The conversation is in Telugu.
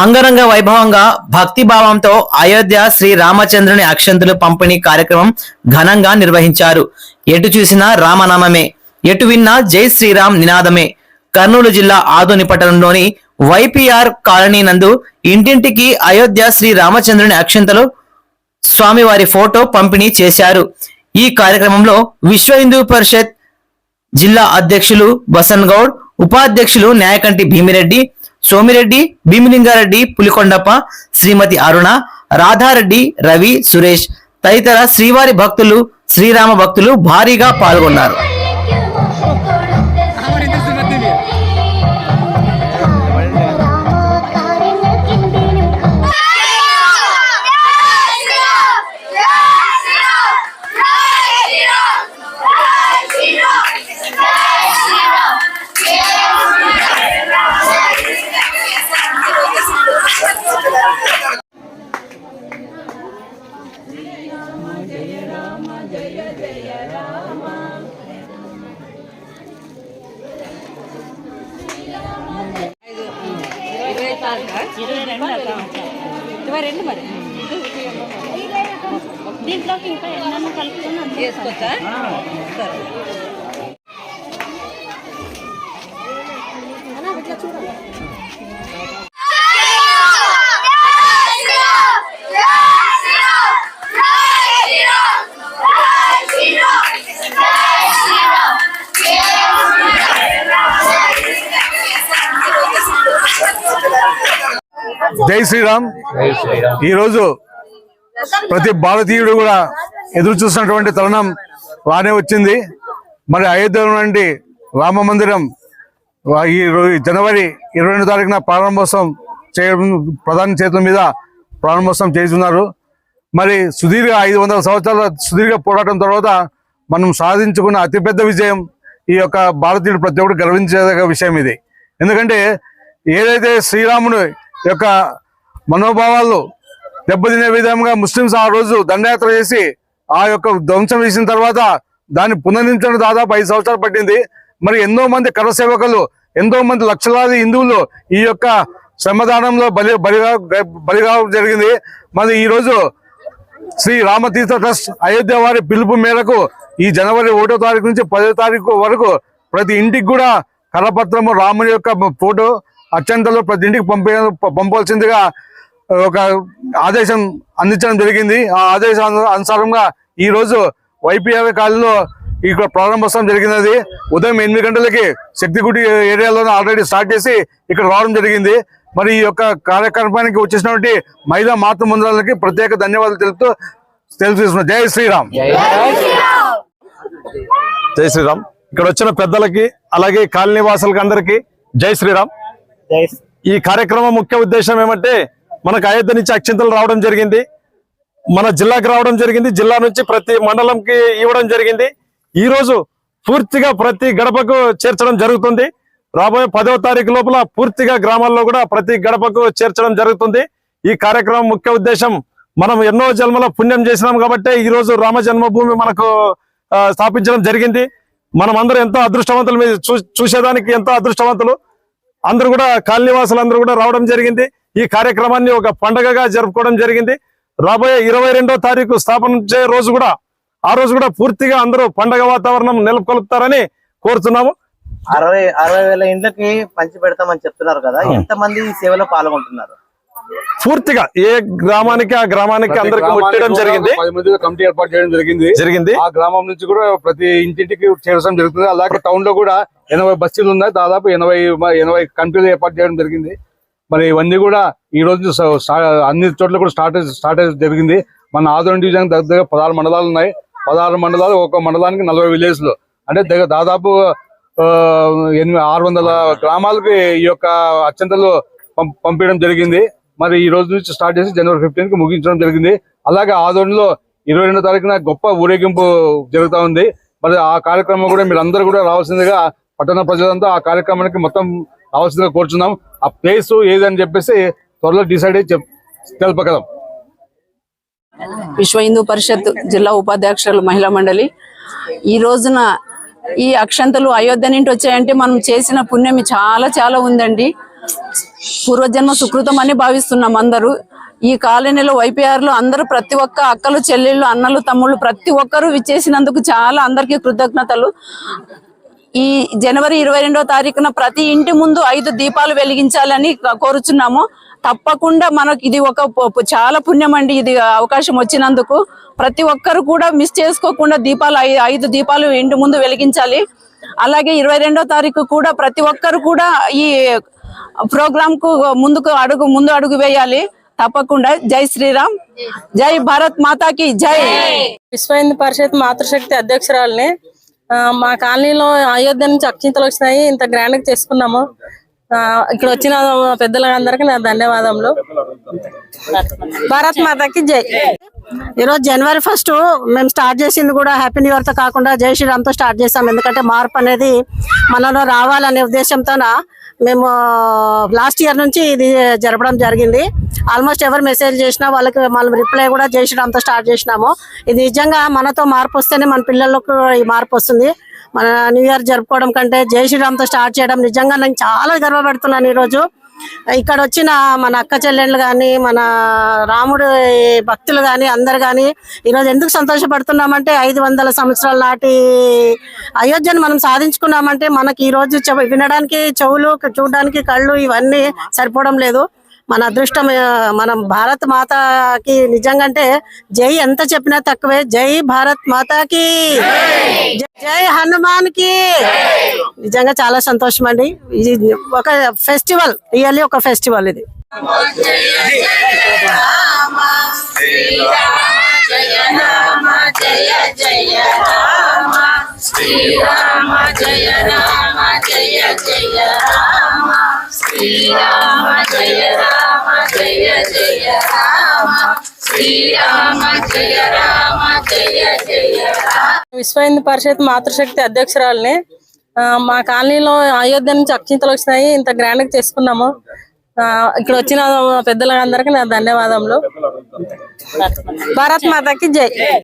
అంగరంగ వైభవంగా భక్తి భావంతో అయోధ్య శ్రీ రామచంద్రుని అక్షంతులు పంపిణీ కార్యక్రమం ఘనంగా నిర్వహించారు. ఎటు చూసినా రామనామమే ఎటు విన్నా జై శ్రీరామ్ నినాదమే. కర్నూలు జిల్లా ఆదోని పట్టణంలోని వైపిఆర్ కాలనీ నందు ఇంటింటికి అయోధ్య శ్రీ రామచంద్రుని అక్షంతలు స్వామివారి ఫోటో పంపిణీ చేశారు. ఈ కార్యక్రమంలో విశ్వ హిందూ పరిషత్ జిల్లా అధ్యక్షులు బసన్ గౌడ్ ఉపాధ్యక్షులు న్యాయకంటి భీమిరెడ్డి సోమిరెడ్డి భీమిలింగారెడ్డి పులికొండప్ప శ్రీమతి అరుణ రాధారెడ్డి రవి సురేష్ తదితర శ్రీవారి భక్తులు శ్రీరామ భక్తులు భారీగా పాల్గొన్నారు. ఇరవై రెండు మరి. దీంట్లోకి ఇంకా ఎన్నో కలుపుకొని అందులో వేసుకోవచ్చా? సరే. జై శ్రీరామ్. ఈరోజు ప్రతి భారతీయుడు కూడా ఎదురు చూసినటువంటి తరుణం రానే వచ్చింది. మరి అయోధ్య నుండి రామ మందిరం ఈ జనవరి ఇరవై రెండు తారీఖున ప్రారంభోత్సవం చేయడం ప్రధాని చేతుల మీద ప్రారంభోత్సవం చేస్తున్నారు. మరి సుదీర్ఘ ఐదు వందల సంవత్సరాల సుదీర్ఘ పోరాటం తర్వాత మనం సాధించుకున్న అతిపెద్ద విజయం ఈ యొక్క భారతీయుడు ప్రతి ఒక్కరు గర్వించదగ్గ విషయం ఇది. ఎందుకంటే ఏదైతే శ్రీరాముని యొక్క మనోభావాలు దెబ్బతినే విధంగా ముస్లింస్ ఆ రోజు దండయాత్ర చేసి ఆ యొక్క ధ్వంసం చేసిన తర్వాత దాన్ని పునర్నించడం దాదాపు ఐదు సంవత్సరాలు పట్టింది. మరి ఎన్నో మంది కర సేవకులు ఎంతో మంది లక్షలాది హిందువులు ఈ యొక్క శ్రమదానంలో బలి బలిగా బలిగా జరిగింది. మరి ఈరోజు శ్రీ రామతీర్థ ట్రస్ట్ అయోధ్య వారి పిలుపు మేరకు ఈ జనవరి ఒకటో తారీఖు నుంచి పదో తారీఖు వరకు ప్రతి ఇంటికి కూడా కరపత్రము రాముని యొక్క ఫోటో అత్యంతలో ప్రతి ఇంటికి పంపే పంపాల్సిందిగా ఒక ఆదేశం అందించడం జరిగింది. ఆ ఆదేశం అనుసారంగా ఈ రోజు వైపీఆర్ కాలనీలో ఇక్కడ ప్రారంభోత్సవం జరిగినది. ఉదయం ఎనిమిది గంటలకి శక్తిగుడి ఏరియాలో ఆల్రెడీ స్టార్ట్ చేసి ఇక్కడ రావడం జరిగింది. మరి ఈ యొక్క కార్యక్రమానికి వచ్చేసినటువంటి మహిళా మాతృమందిరాలకి ప్రత్యేక ధన్యవాదాలు తెలుపుతూ తెలుపుతున్నాం జై శ్రీరామ్. జై శ్రీరామ్. ఇక్కడ వచ్చిన పెద్దలకి అలాగే కాలనీ వాసులకి అందరికి జై శ్రీరామ్ ఈ కార్యక్రమం ముఖ్య ఉద్దేశం ఏమంటే మనకు అయోధ్య నుంచి అక్షింతలు రావడం జరిగింది. మన జిల్లాకి రావడం జరిగింది. జిల్లా నుంచి ప్రతి మండలంకి ఇవ్వడం జరిగింది. ఈ రోజు పూర్తిగా ప్రతి గడపకు చేర్చడం జరుగుతుంది. రాబోయే పదవ తారీఖు లోపల పూర్తిగా గ్రామాల్లో కూడా ప్రతి గడపకు చేర్చడం జరుగుతుంది. ఈ కార్యక్రమం ముఖ్య ఉద్దేశం మనం ఎన్నో జన్మల పుణ్యం చేసినాం కాబట్టి ఈ రోజు రామ జన్మభూమి మనకు స్థాపించడం జరిగింది. మనం అందరూ ఎంతో అదృష్టవంతులు చూ- చూసేదానికి ఎంతో అదృష్టవంతులు. అందరూ కూడా కాలనీవాసులు అందరూ కూడా రావడం జరిగింది. ఈ కార్యక్రమాన్ని ఒక పండగగా జరుపుకోవడం జరిగింది. రాబోయే ఇరవై రెండో తారీఖు స్థాపించే రోజు కూడా ఆ రోజు కూడా పూర్తిగా అందరూ పండగ వాతావరణం నెలకొల్పుతారని కోరుతున్నాము. అరవై అరవై వేల ఇండ్లకి పంచి పెడతామని చెప్తున్నారు కదా. ఎంత మంది ఈ సేవలో పాల్గొంటున్నారు? పూర్తిగా ఏ గ్రామానికి ఆ గ్రామానికి అందరికి ముట్టడం జరిగింది. కమిటీ ఏర్పాటు చేయడం జరిగింది. జరిగింది. ఆ గ్రామం నుంచి కూడా ప్రతి ఇంటింటికి చేరడం జరుగుతుంది. అలాగే టౌన్లో కూడా ఎనభై బస్తీలు ఉన్నాయి. దాదాపు ఎనభై ఎనభై కమిటీలు ఏర్పాటు చేయడం జరిగింది. మరి ఇవన్నీ కూడా ఈ రోజు అన్ని చోట్ల కూడా స్టార్ట్ స్టార్ట్ జరిగింది. మన ఆదరణ డివిజన్ దగ్గర పదహారు మండలాలు ఉన్నాయి. పదహారు మండలాలు ఒక మండలానికి నలభై విలేజ్లు. అంటే దగ్గర దాదాపు ఆ, ఎనిమిది ఆరు వందల గ్రామాలకి ఈ యొక్క అత్యంతలు పంపించడం జరిగింది. మరి ఈ రోజు నుంచి స్టార్ట్ చేసి జనవరి ఫిఫ్టీన్కి ముగించడం జరిగింది. అలాగే ఆదోనిలో ఇరవై రెండో తారీఖున గొప్ప ఊరేగింపు జరుగుతా ఉంది. మరి ఆ కార్యక్రమం కూడా మీరు అందరూ కూడా రావాల్సిందిగా పట్టణ ప్రజలంతా ఆ కార్యక్రమానికి మొత్తం రావాల్సిందిగా కోరుచున్నాం ఆ ప్లేస్ ఏదని చెప్పేసి త్వరలో డిసైడ్ అయ్యి తెలుపగలం. విశ్వ హిందూ పరిషత్ జిల్లా ఉపాధ్యక్షులు మహిళా మండలి. ఈ రోజున ఈ అక్షంతలు అయోధ్య నుండి వచ్చాయంటే మనం చేసిన పుణ్యం చాలా చాలా ఉందండి. పూర్వజన్మ సుకృతం అని భావిస్తున్నాం అందరూ. ఈ కాలనీలో వైపీఆర్లు అందరూ ప్రతి ఒక్క అక్కలు చెల్లెళ్ళు అన్నలు తమ్ముళ్ళు ప్రతి ఒక్కరూ విచ్చేసినందుకు చాలా అందరికీ కృతజ్ఞతలు. ఈ జనవరి ఇరవై రెండో తారీఖున ప్రతి ఇంటి ముందు ఐదు దీపాలు వెలిగించాలని కోరుచున్నాము. తప్పకుండా మనకి ఇది ఒక చాలా పుణ్యం అండి ఇది అవకాశం వచ్చినందుకు. ప్రతి ఒక్కరు కూడా మిస్ చేసుకోకుండా దీపాలు ఐదు దీపాలు ఇంటి ముందు వెలిగించాలి. అలాగే ఇరవై రెండో తారీఖు కూడా ప్రతి ఒక్కరు కూడా ఈ ప్రోగ్రామ్కు ముందుకు అడుగు ముందు అడుగు వేయాలి. తప్పకుండా. జై శ్రీరామ్. జై భారత్ మాతాకి జై. విశ్వ హిందూ పరిషత్ మాతృశక్తి అధ్యక్షురాలని మా కాలనీలో అయోధ్య నుంచి అక్షింతలు వచ్చినాయి. ఇంత గ్రాండ్గా చేసుకున్నాము. ఇక్కడ వచ్చిన పెద్దలందరికీ నా ధన్యవాదములు. భారత్ మాతాకి జై. ఈరోజు జనవరి ఫస్ట్ మేము స్టార్ట్ చేసింది కూడా హ్యాపీ న్యూ ఇయర్తో కాకుండా జై శ్రీరామ్తో స్టార్ట్ చేసాం. ఎందుకంటే మార్పు అనేది మనలో రావాలనే ఉద్దేశంతోన మేము లాస్ట్ ఇయర్ నుంచి ఇది జరపడం జరిగింది. ఆల్మోస్ట్ ఎవరు మెసేజ్ చేసినా వాళ్ళకి మనం రిప్లై కూడా జై శ్రీరామ్తో స్టార్ట్ చేసినాము. ఇది నిజంగా మనతో మార్పు వస్తేనే మన పిల్లలకు ఈ మార్పు వస్తుంది. మన న్యూ ఇయర్ జరుపుకోవడం కంటే జై శ్రీరామ్తో స్టార్ట్ చేయడం నిజంగా నేను చాలా గర్వపడుతున్నాను ఈరోజు. ఇక్కడ వచ్చిన మన అక్క చెల్లెళ్ళు కానీ మన రాముడు భక్తులు కానీ అందరు కానీ ఈరోజు ఎందుకు సంతోషపడుతున్నామంటే ఐదు వందల సంవత్సరాల నాటి అయోధ్యను మనం సాధించుకున్నామంటే మనకి ఈ రోజు వినడానికి చెవులు చూడడానికి కళ్ళు ఇవన్నీ సరిపోవడం లేదు. మన అదృష్టం మనం భారత్ మాతాకి నిజంగా అంటే జై ఎంత చెప్పినా తక్కువే. జై భారత్ మాతాకి. జై- జై హనుమాన్కి నిజంగా చాలా సంతోషం అండి ఇది ఒక ఫెస్టివల్ రియల్లీ ఒక ఫెస్టివల్ ఇది. విశ్వ హిందూ పరిషత్ మాతృశక్తి అధ్యక్షురాలని మా కాలనీలో అయోధ్య నుంచి అక్షింతలు వచ్చినాయి. ఇంత గ్రాండ్గా చేసుకున్నాము. ఇక్కడ వచ్చిన పెద్దలందరికీ నా ధన్యవాదములు. భారత్ మాతాకి జై.